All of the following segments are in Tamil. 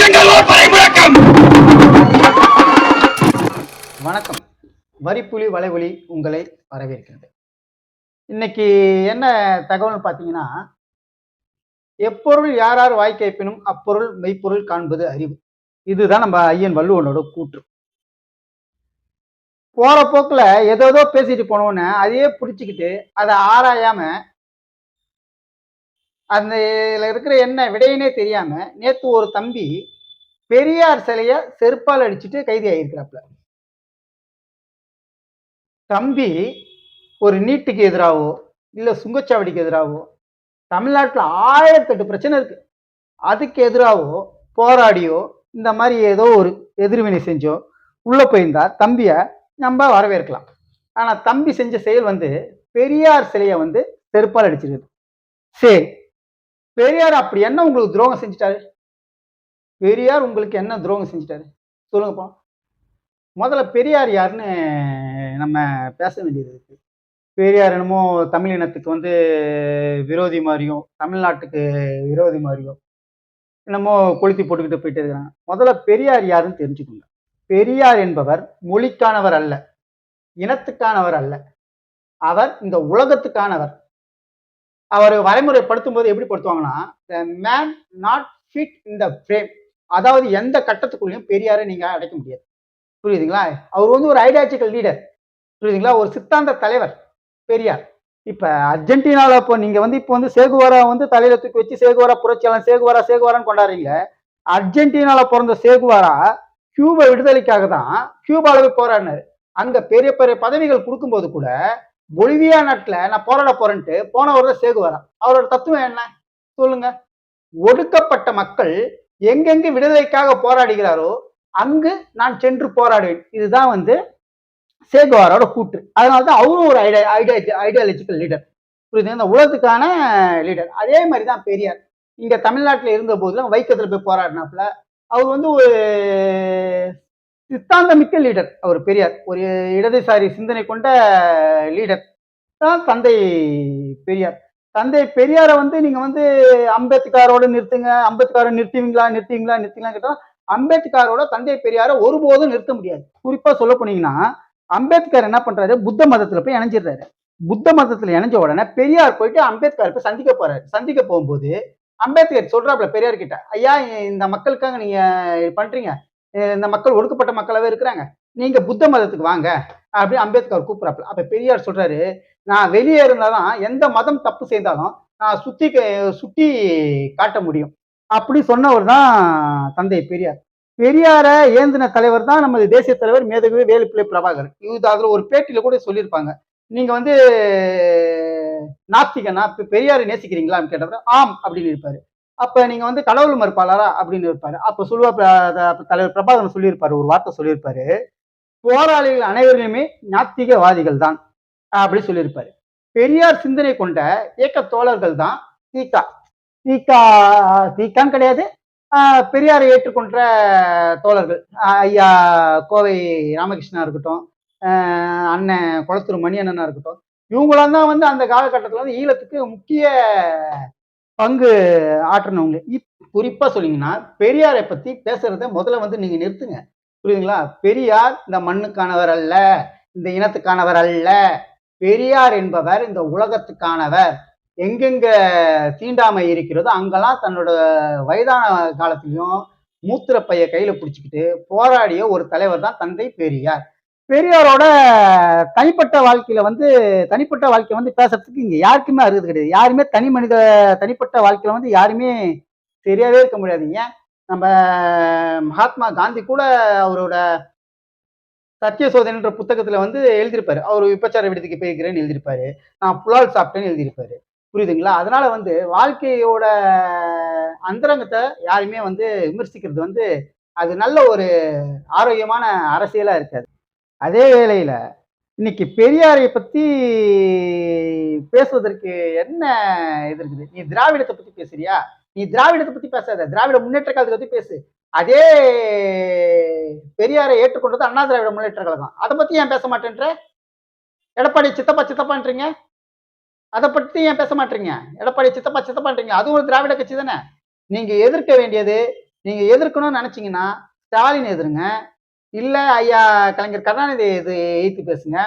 எங்கள் ஓப்பரை முழக்கம் வணக்கம். வரிப்புலி வலைவொலி உங்களை வரவேற்கிறது. இன்னைக்கு என்ன தகவல் பார்த்தீங்கன்னா எப்பொருள் யார் யார் வாய் கேட்பினும் அப்பொருள் மெய்ப்பொருள் காண்பது அறிவு. இதுதான் நம்ம ஐயன் வள்ளுவனோட கூற்று. போற போக்குல ஏதோ பேசிட்டு போனோன்னு அதையே பிடிச்சிக்கிட்டு அதை ஆராயாம அந்த இருக்கிற என்ன விடையினே தெரியாம நேத்து ஒரு தம்பி பெரியார் சிலைய செருப்பால் அடிச்சுட்டு கைதி ஆயிருக்கிறாப்ல தம்பி ஒரு நீட்டுக்கு எதிராகவோ இல்லை சுங்கச்சாவடிக்கு எதிராகவோ தமிழ்நாட்டில் ஆயிரத்தெட்டு பிரச்சனை இருக்கு. அதுக்கு எதிராகவோ போராடியோ இந்த மாதிரி ஏதோ ஒரு எதிர்வினை செஞ்சோ உள்ளே போயிருந்தா தம்பியை நம்ம வரவேற்கலாம். ஆனால் தம்பி செஞ்ச செயல் வந்து பெரியார் சிலையை வந்து செருப்பால் அடிச்சிருக்குது. சரி பெரியார் அப்படி என்ன உங்களுக்கு துரோகம் செஞ்சிட்டாரு? பெரியார் உங்களுக்கு என்ன துரோகம் செஞ்சிட்டாரு? சொல்லுங்கப்பா முதல்ல பெரியார் யாருன்னு நம்ம பேச வேண்டியது இருக்கு. பெரியார் என்னமோ தமிழ் இனத்துக்கு வந்து விரோதி மாதிரியும் தமிழ்நாட்டுக்கு விரோதி மாதிரியும் என்னமோ கொளுத்தி போட்டுக்கிட்டு போயிட்டு இருக்கிறாங்க. முதல்ல பெரியார் யாருன்னு தெரிஞ்சுக்கோங்க. பெரியார் என்பவர் மொழிக்கானவர் அல்ல இனத்துக்கானவர் அல்ல. அவர் இந்த உலகத்துக்கானவர். அவர் வரைமுறைப்படுத்தும் போது எப்படி படுத்துவாங்கன்னா man not fit in the frame அதாவது எந்த கட்டத்துக்குள்ளேயும் பெரியாரை நீங்க அடைக்க முடியாது. புரியுதுங்களா? அவர் வந்து ஒரு ஐடியாலஜிக்கல் லீடர் புரியுதுங்களா? ஒரு சித்தாந்த தலைவர் பெரியார். இப்போ அர்ஜென்டினாவில் இப்போ நீங்கள் வந்து இப்போ வந்து சேகுவாரா வந்து தலையில தூக்கி வச்சு சேகுவாரா புரட்சியாளன் சேகுவாரா சேகுவாரான்னு கொண்டாடுறீங்க. அர்ஜென்டினாவில் பிறந்த சேகுவாரா கியூபா விடுதலைக்காக தான் கியூபாவில் போய் போராடினாரு. அங்கே பெரிய பெரிய பதவிகள் கொடுக்கும்போது கூட பொலிவியா நாட்டில் நான் போராட போறேன்ட்டு போனவர் சேகு சேகுவாரா அவரோட தத்துவம் என்ன? சொல்லுங்க. ஒடுக்கப்பட்ட மக்கள் எங்கெங்கு விடுதலைக்காக போராடுகிறாரோ அங்கு நான் சென்று போராடுவேன். இதுதான் வந்து சேகுவாரோட கூற்று. அதனால தான் அவரும் ஒரு ஐடியா ஐடியா ஐடியாலஜிக்கல் லீடர் புரியுது இந்த உலகத்துக்கான லீடர் அதே மாதிரி தான் பெரியார். இங்கே தமிழ்நாட்டில் இருந்த போதுலாம் வைக்கத்தில் போய் போராடினாப்புல. அவர் வந்து ஒரு சித்தாந்தமிக்க லீடர் அவர் பெரியார். ஒரு இடதுசாரி சிந்தனை கொண்ட லீடர் தான் தந்தை பெரியார். தந்தை பெரியாரை வந்து நீங்க வந்து அம்பேத்கரோட நிறுத்துங்க அம்பேத்கரை நிறுத்துவீங்களா நிறுத்துவீங்களா நிறுத்துவீங்களா கேட்டா அம்பேத்கரோட தந்தை பெரியாரை ஒருபோதும் நிறுத்த முடியாது. குறிப்பா சொல்ல போனீங்கன்னா அம்பேத்கர் என்ன பண்றாரு? புத்த மதத்துல போய் இணைஞ்சிடுறாரு. புத்த மதத்துல இணைஞ்ச உடனே பெரியார் போயிட்டு அம்பேத்கர் போய் சந்திக்க போறாரு. சந்திக்க போகும்போது அம்பேத்கர் சொல்கிறாப்புல பெரியார் கிட்ட ஐயா இந்த மக்களுக்காக நீங்க பண்றீங்க. இந்த மக்கள் ஒடுக்கப்பட்ட மக்களாவே இருக்கிறாங்க. நீங்க புத்த மதத்துக்கு வாங்க அப்படி அம்பேத்கர் கூப்பிட்றாப்புல. அப்ப பெரியார் சொல்றாரு நான் வெளியே இருந்தாதான் எந்த மதம் தப்பு செய்தாலும் நான் சுத்தி சுட்டி காட்ட முடியும். அப்படி சொன்னவர் தான் தந்தை பெரியார். பெரியார ஏந்தின தலைவர் தான் நமது தேசிய தலைவர் மேதகு வேலுப்பிள்ளை பிரபாகர். இது அதுல ஒரு பேட்டியில கூட சொல்லியிருப்பாங்க. நீங்க வந்து நாஸ்திகனா பெரியாரை நேசிக்கிறீங்களான்னு கேட்டவர் ஆம் அப்படின்னு இருப்பாரு. அப்ப நீங்க வந்து கடவுள் மறுப்பாளரா அப்படின்னு இருப்பாரு. அப்ப சொல்லுவா தலைவர் பிரபாகரன் சொல்லியிருப்பாரு ஒரு வார்த்தை சொல்லியிருப்பாரு. போராளிகள் அனைவருமே நாத்திகவாதிகள் தான் அப்படின்னு சொல்லியிருப்பாரு. பெரியார் சிந்தனை கொண்ட இயக்க தோழர்கள் தான் தீகா தீகா தீகான்னு கிடையாது. ஆஹ் பெரியாரை ஏற்றுக்கொண்ட தோழர்கள். ஐயா கோவை ராமகிருஷ்ணா இருக்கட்டும் அண்ணன் குளத்தூர் மணி அண்ணனா இருக்கட்டும் இவங்களாம் தான் வந்து அந்த காலகட்டத்தில் வந்து ஈழத்துக்கு முக்கிய பங்கு ஆற்றினவங்க. இப் குறிப்பா சொன்னீங்கன்னா பெரியாரை பத்தி பேசுறத முதல்ல வந்து நீங்க நிறுத்துங்க. புரியுதுங்களா? பெரியார் இந்த மண்ணுக்கானவர் அல்ல இந்த இனத்துக்கானவர் அல்ல. பெரியார் என்பவர் இந்த உலகத்துக்கானவர். எங்கெங்க தீண்டாமை இருக்கிறதோ அங்கெல்லாம் தன்னோட வயதான காலத்திலையும் மூத்திர பைய கையில பிடிச்சிக்கிட்டு போராடிய ஒரு தலைவர் தான் தந்தை பெரியார். பெரியாரோட தனிப்பட்ட வாழ்க்கையில வந்து தனிப்பட்ட வாழ்க்கை வந்து பேசுறதுக்கு இங்க யாருக்குமே அருகது கிடையாது. யாருமே தனி மனித தனிப்பட்ட வாழ்க்கையில வந்து யாருமே சரியாவே இருக்க முடியாது. ஏன்? நம்ம மகாத்மா காந்தி கூட அவரோட சத்திய சோதனைன்ற புத்தகத்துல வந்து எழுதியிருப்பாரு. அவர் விபச்சார விடுதிக்கு போயிருக்கிறேன்னு எழுதியிருப்பாரு. நான் புலால் சாப்பிட்டேன்னு எழுதியிருப்பாரு. புரியுதுங்களா? அதனால வந்து வாழ்க்கையோட அந்தரங்கத்தை யாருமே வந்து விமர்சிக்கிறது வந்து அது நல்ல ஒரு ஆரோக்கியமான அரசியலா இருக்காது. அதே வேளையில் இன்னைக்கு பெரியாரை பற்றி பேசுவதற்கு என்ன இது இருக்குது நீ திராவிடத்தை பற்றி பேசுறியா? நீ திராவிடத்தை பற்றி பேசாத. திராவிட முன்னேற்ற கழகத்தை பற்றி பேசு. அதே பெரியாரை ஏற்றுக்கொண்டது அண்ணா திராவிட முன்னேற்ற கழகம் அதை பற்றி ஏன் பேச மாட்டேன்ற? எடப்பாடி சித்தப்பா சித்தப்பான்றீங்க? அதை பற்றி ஏன் பேச மாட்டீங்க? எடப்பாடி சித்தப்பா சித்தப்பான்றீங்க. அதுவும் ஒரு திராவிட கட்சி தானே. நீங்கள் எதிர்க்க வேண்டியது நீங்கள் எதிர்க்கணும்னு நினச்சிங்கன்னா ஸ்டாலின் எதிருங்க இல்லை ஐயா கலைஞர் கருணாநிதி இது எய்த்து பேசுங்க.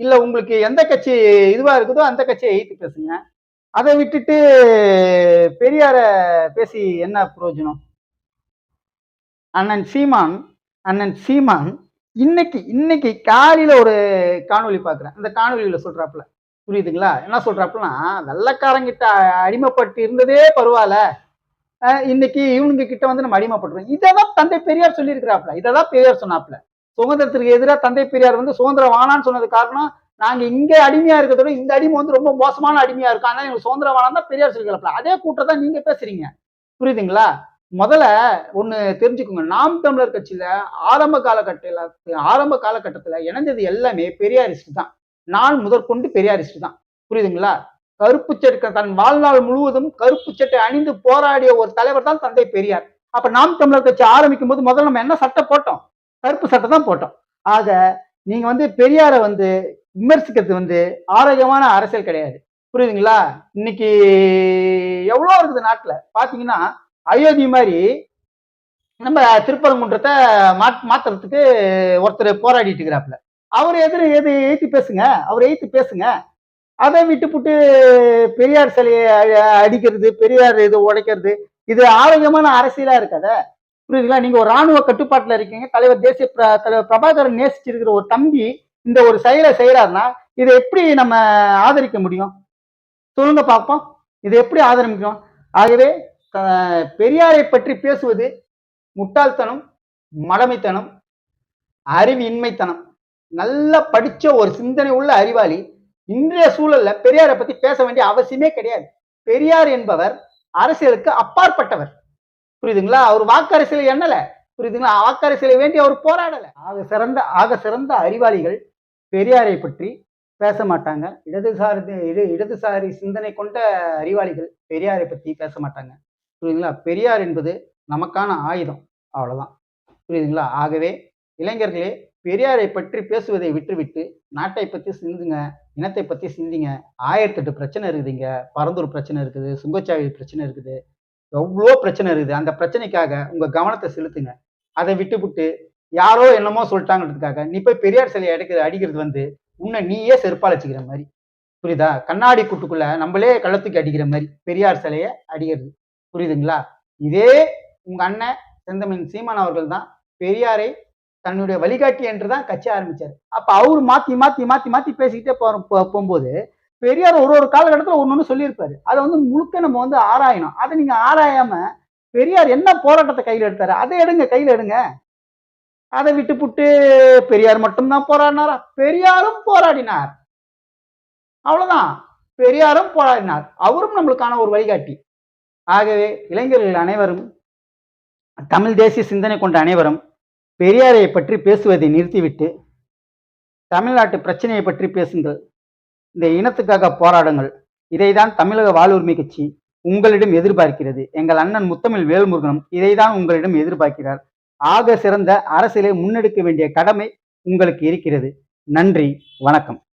இல்லை உங்களுக்கு எந்த கட்சி இதுவாக இருக்குதோ அந்த கட்சியை எய்த்து பேசுங்க. அதை விட்டுட்டு பெரியார பேசி என்ன பிரயோஜனம் அண்ணன் சீமான் அண்ணன் சீமான் இன்னைக்கு இன்னைக்கு காலையில் ஒரு காணொலி பார்க்குறேன் அந்த காணொலியில் சொல்கிறாப்புல புரியுதுங்களா? என்ன சொல்கிறாப்புலாம் வெள்ளக்காரங்கிட்ட அடிமைப்பட்டு இருந்ததே பரவாயில்ல. இன்னைக்கு இவனுங்க கிட்ட வந்து நம்ம அடிமைப்பட்டுறோம் இதைதான் தந்தை பெரியார் சொல்லியிருக்கிறாப்புல. இதைதான் பெரியார் சொன்னாப்புல. சுதந்திரத்திற்கு எதிராக தந்தை பெரியார் வந்து சுதந்திரம் வானான்னு சொன்னது காரணம் நாங்க இங்க அடிமையா இருக்கிறத இந்த அடிமை வந்து ரொம்ப மோசமான அடிமையா இருக்கும் ஆனால் எங்களுக்கு சுதந்திரம் வேணாம் தான் பெரியார் சொல்லிக்கிறாப்புல அதே கூட்டம் தான் நீங்க பேசுறீங்க. புரியுதுங்களா? முதல்ல ஒன்று தெரிஞ்சுக்கோங்க. நாம் தமிழர் கட்சியில ஆரம்ப காலகட்டத்தில் ஆரம்ப காலகட்டத்தில் இணைஞ்சது எல்லாமே பெரியாரிஸ்ட் தான். நான் முதற்கொண்டு பெரியாரிஸ்ட் தான். புரியுதுங்களா? கருப்பு சட்டை தன் வாழ்நாள் முழுவதும் கருப்பு சட்டை அணிந்து போராடிய ஒரு தலைவர் தான் தந்தை பெரியார். அப்ப நாம் தமிழர் கட்சி ஆரம்பிக்கும் போது முதல்ல நம்ம என்ன சட்டை போட்டோம்? கருப்பு சட்டை தான் போட்டோம். ஆக நீங்க வந்து பெரியாரை வந்து விமர்சிக்கிறது வந்து ஆரோக்கியமான அரசியல் கிடையாது. புரியுதுங்களா? இன்னைக்கு எவ்வளோ இருக்குது நாட்டில்? பார்த்தீங்கன்னா அயோத்தி மாதிரி நம்ம திருப்பரங்குன்றத்தை மா மாத்துறதுக்கு ஒருத்தர் போராடிட்டு இருக்கிறாப்புல. அவர் எதிர எது எய்த்து பேசுங்க. அவர் எய்த்து பேசுங்க. அதை விட்டுப்புட்டு பெரியார் சிலையை அடிக்கிறது பெரியார் இது உடைக்கிறது இது ஆரோக்கியமான அரசியலா இருக்காத? புரியுதுங்களா? நீங்க ஒரு ராணுவ கட்டுப்பாட்டுல இருக்கீங்க. தலைவர் தேசிய பிர- தலைவர் பிரபாகரன் நேசிச்சிருக்கிற ஒரு தம்பி இந்த ஒரு செயலை செய்யறாருன்னா இதை எப்படி நம்ம ஆதரிக்க முடியும்? சொல்லுங்க பார்ப்போம். இதை எப்படி ஆதரிக்கணும்? ஆகவே பெரியாரை பற்றி பேசுவது முட்டாள்தனம் மடமைத்தனம் அறிவின்மைத்தனம். நல்லா படிச்ச ஒரு சிந்தனை உள்ள அறிவாளி இன்றைய சூழல்ல பெரியாரை பத்தி பேச வேண்டிய அவசியமே கிடையாது. பெரியார் என்பவர் அரசியலுக்கு அப்பாற்பட்டவர். புரியுதுங்களா? அவர் வாக்கரசியல் எண்ணல. புரியுதுங்களா? வாக்கரசியலை வேண்டி அவர் போராடல. ஆக சிறந்த ஆக சிறந்த அறிவாளிகள் பெரியாரை பற்றி பேச மாட்டாங்க. இடதுசாரி இட இடதுசாரி சிந்தனை கொண்ட அறிவாளிகள் பெரியாரை பத்தி பேச மாட்டாங்க. புரியுதுங்களா? பெரியார் என்பது நமக்கான ஆயுதம். அவ்வளவுதான். புரியுதுங்களா? ஆகவே இளைஞர்களே பெரியாரை பற்றி பேசுவதை விட்டுவிட்டு நாட்டை பற்றி சிந்துங்க இனத்தை பற்றி சிந்திங்க. ஆயிரத்தெட்டு பிரச்சனை இருக்குதுங்க. பரந்தூர் பிரச்சனை இருக்குது சுங்கச்சாவி பிரச்சனை இருக்குது. எவ்வளோ பிரச்சனை இருக்குது. அந்த பிரச்சனைக்காக உங்கள் கவனத்தை செலுத்துங்க. அதை விட்டுவிட்டு யாரோ என்னமோ சொல்லிட்டாங்கிறதுக்காக நீ போய் பெரியார் சிலையை அடைக்கிறது அடிக்கிறது வந்து உன்னை நீயே செருப்பாளச்சிக்கிற மாதிரி. புரியுதா? கண்ணாடி கூட்டுக்குள்ள நம்மளே கள்ளத்துக்கு அடிக்கிற மாதிரி பெரியார் சிலையை அடிக்கிறது. புரியுதுங்களா? இதே உங்க அண்ணன் செந்தமின் சீமான் அவர்கள் தான் பெரியாரை தன்னுடைய வழிகாட்டி என்று தான் கட்சி ஆரம்பிச்சாரு. அப்ப அவர் மாத்தி மாத்தி மாத்தி மாத்தி பேசிக்கிட்டே போற போ- போகும்போது பெரியார் ஒரு ஒரு காலகட்டத்தில் ஒன்னொன்னு சொல்லியிருப்பாரு. அதை வந்து முழுக்க நம்ம வந்து ஆராயணும். அதை நீங்க ஆராயாம பெரியார் என்ன போராட்டத்தை கையில் எடுத்தாரு? அதை எடுங்க கையில் எடுங்க. அதை விட்டு புட்டு பெரியார் மட்டும்தான் போராடினாரா? பெரியாரும் போராடினார். அவ்வளவுதான். பெரியாரும் போராடினார். அவரும் நம்மளுக்கான ஒரு வழிகாட்டி. ஆகவே இளைஞர்கள் அனைவரும் தமிழ் தேசிய சிந்தனை கொண்ட அனைவரும் பெரியாரை பற்றி பேசுவதை நிறுத்திவிட்டு தமிழ்நாட்டு பிரச்சனையை பற்றி பேசுங்கள். இந்த இனத்துக்காக போராடுங்கள். இதைதான் தமிழக வாழ்வுரிமை கட்சி உங்களிடம் எதிர்பார்க்கிறது. எங்கள் அண்ணன் முத்தமிழ் வேல்முருகனும் இதைதான் உங்களிடம் எதிர்பார்க்கிறார். ஆக சிறந்த அரசியலை முன்னெடுக்க வேண்டிய கடமை உங்களுக்கு இருக்கிறது. நன்றி. வணக்கம்.